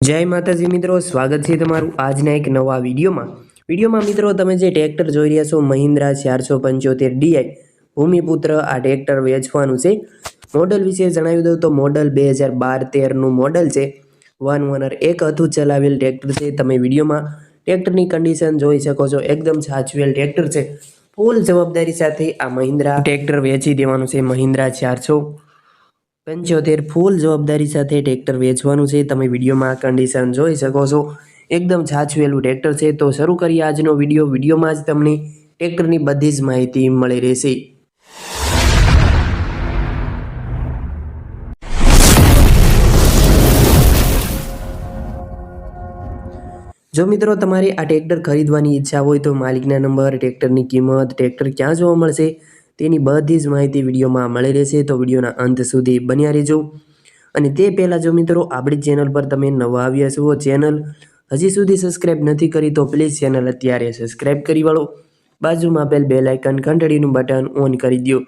જય માતાજી મિત્રો, સ્વાગત છે તમારું આજના એક નવા વિડીયોમાં. વિડીયોમાં મિત્રો, તમે જે ટ્રેક્ટર જોઈ રહ્યા છો, મહિન્દ્રા ચારસો પંચોતેર ડીઆઈ ભૂમિપુત્ર આ ટ્રેક્ટર વેચવાનું છે. મોડલ વિશે જણાવી દઉં તો મોડલ બે હજાર બાર તેરનું મોડલ છે. વન ઓનર એક હતું ચલાવેલ ટ્રેક્ટર છે. તમે વિડીયોમાં ટ્રેક્ટરની કન્ડિશન જોઈ શકો છો. એકદમ સાચવેલ ટ્રેક્ટર છે. ફૂલ જવાબદારી સાથે આ મહિન્દ્રા ટ્રેક્ટર વેચી દેવાનું છે. મહિન્દ્રા ચારસો પંચોતેર ફૂલ જવાબદારી સાથે ટ્રેક્ટર વેચવાનું છે, તમે વિડીયોમાં કન્ડિશન જોઈ શકો છો. એકદમ છાછવેલું ટ્રેક્ટર છે, તો શરૂ કરીએ આજનો વીડિયો. વિડીયોમાં જ તમને ટ્રેક્ટરની બધી જ માહિતી મળી રહેશે. જો મિત્રો તમારે આ ટ્રેક્ટર ખરીદવાની ઈચ્છા હોય તો માલિકના નંબર, ટ્રેક્ટરની કિંમત, ટ્રેક્ટર ક્યાં જોવા મળશે? તેની બધી જ માહિતી વિડીયોમાં મળી રહેશે. તો વિડીયોના અંત સુધી બન્યા રહેજો. અને તે પહેલાં જો મિત્રો, આપણી ચેનલ પર તમે નવા આવ્યા છો, ચેનલ હજી સુધી સબસ્ક્રાઈબ નથી કરી, તો પ્લીઝ ચેનલ અત્યારે સબસ્ક્રાઈબ કરી વાળો. બાજુમાં આપેલ બે લાઇકન ઘંટડીનું બટન ઓન કરી દો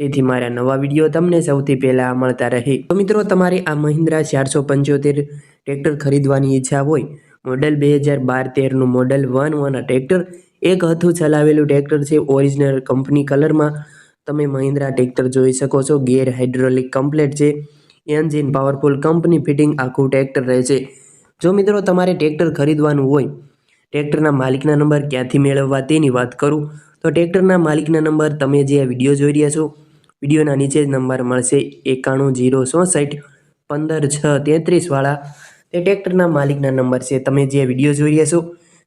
તેથી મારા નવા વીડિયો તમને સૌથી પહેલાં મળતા રહે. તો મિત્રો, તમારે આ મહિન્દ્રા ચારસો પંચોતેર ટ્રેક્ટર ખરીદવાની ઈચ્છા હોય, મોડલ બે હજાર બાર તેરનું મોડલ વન વન ટ્રેક્ટર એક હથું ચલાવેલું ટ્રેક્ટર છે ઓરિજિનલ કંપની કલરમાં. તમે મહિન્દ્રા ટ્રેક્ટર જોઈ શકો છો, ગેર હાઇડ્રોલિક કમ્પ્લેટ છે. એન્જિન પાવરફુલ કંપની ફિટિંગ આખું ટ્રેક્ટર રહે છે. જો મિત્રો તમારે ટ્રેક્ટર ખરીદવાનું હોય, ટ્રેક્ટરના માલિકના નંબર ક્યાંથી મેળવવા તેની વાત કરું. તો ટ્રેક્ટરના માલિકના નંબર તમે જે આ વીડિયો જોઈ રહ્યા છો, વિડીયોના નીચે જ નંબર મળશે એકાણું જીરો ચોસઠ પંદર છ તેત્રીસવાળા તે ટ્રેક્ટરના માલિકના નંબર છે, તમે જે વીડિયો જોઈ રહ્યા છો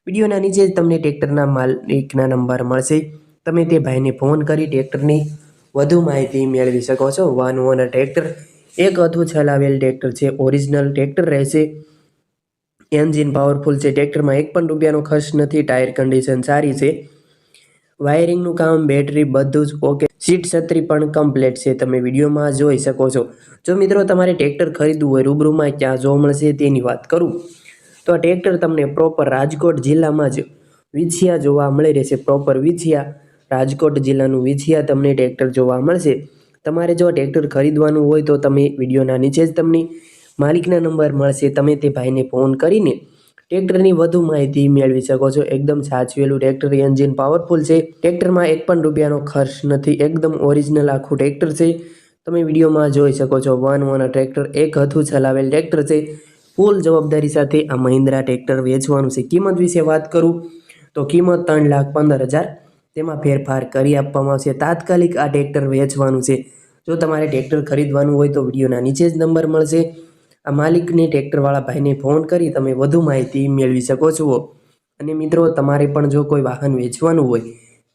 વિડીયોના નીચે તમને ટ્રેક્ટરના માલિકના નંબર મળશે. તમે તે ભાઈને ફોન કરી ટ્રેક્ટરની વધુ માહિતી મેળવી શકો છો. વન ઓનર ટ્રેક્ટર, એક હતું ચલાવેલ ટ્રેક્ટર છે. ઓરિજિનલ ટ્રેક્ટર રહેશે. એન્જિન પાવરફુલ છે. ટ્રેક્ટરમાં એક પણ રૂપિયાનો ખર્ચ નથી. ટાયર કન્ડિશન સારી છે. વાયરિંગનું કામ, બેટરી બધું જ ઓકે સીટ છત્રી પણ કમ્પ્લેટ છે. તમે વિડીયોમાં જોઈ શકો છો. જો મિત્રો તમારે ટ્રેક્ટર ખરીદવું હોય, રૂબરૂમાં ક્યાં જોવા મળશે તેની વાત કરું. તો આ ટ્રેક્ટર તમને પ્રોપર રાજકોટ જિલ્લામાં જ વિછિયા જોવા મળી રહેશે. પ્રોપર વિછિયા, રાજકોટ જિલ્લાનું વિછિયા તમને ટ્રેક્ટર જોવા મળશે. તમારે જો ટ્રેક્ટર ખરીદવાનું હોય તો તમે વિડીયોના નીચે જ તમને માલિકના નંબર મળશે. તમે તે ભાઈને ફોન કરીને ટ્રેક્ટરની વધુ માહિતી મેળવી શકો છો. એકદમ સાચવેલું ટ્રેક્ટર એન્જિન પાવરફુલ છે. ટ્રેક્ટરમાં એક પણ રૂપિયાનો ખર્ચ નથી. એકદમ ઓરિજિનલ આખું ટ્રેક્ટર છે. તમે વિડીયોમાં જોઈ શકો છો, વન વન ટ્રેક્ટર, એક હથું ચલાવેલ ટ્રેક્ટર છે. ફૂલ જવાબદારી સાથે આ મહિન્દ્રા ટ્રેક્ટર વેચવાનું છે. કિંમત વિશે વાત કરું તો કિંમત ત્રણ લાખ પંદર હજાર. તેમાં ફેરફાર કરી આપવામાં આવશે. તાત્કાલિક આ ટ્રેક્ટર વેચવાનું છે. જો તમારે ટ્રેક્ટર ખરીદવાનું હોય તો વિડીયોના નીચે જ નંબર મળશે. આ માલિકને ટ્રેક્ટરવાળા ભાઈને ફોન કરી તમે વધુ માહિતી મેળવી શકો છો. અને મિત્રો, તમારે પણ જો કોઈ વાહન વેચવાનું હોય,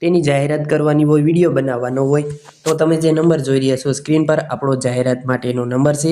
તેની જાહેરાત કરવાની હોય, વીડિયો બનાવવાનો હોય, તો તમે જે નંબર જોઈ રહ્યા છો, સ્ક્રીન પર આપણો જાહેરાત માટેનો નંબર છે.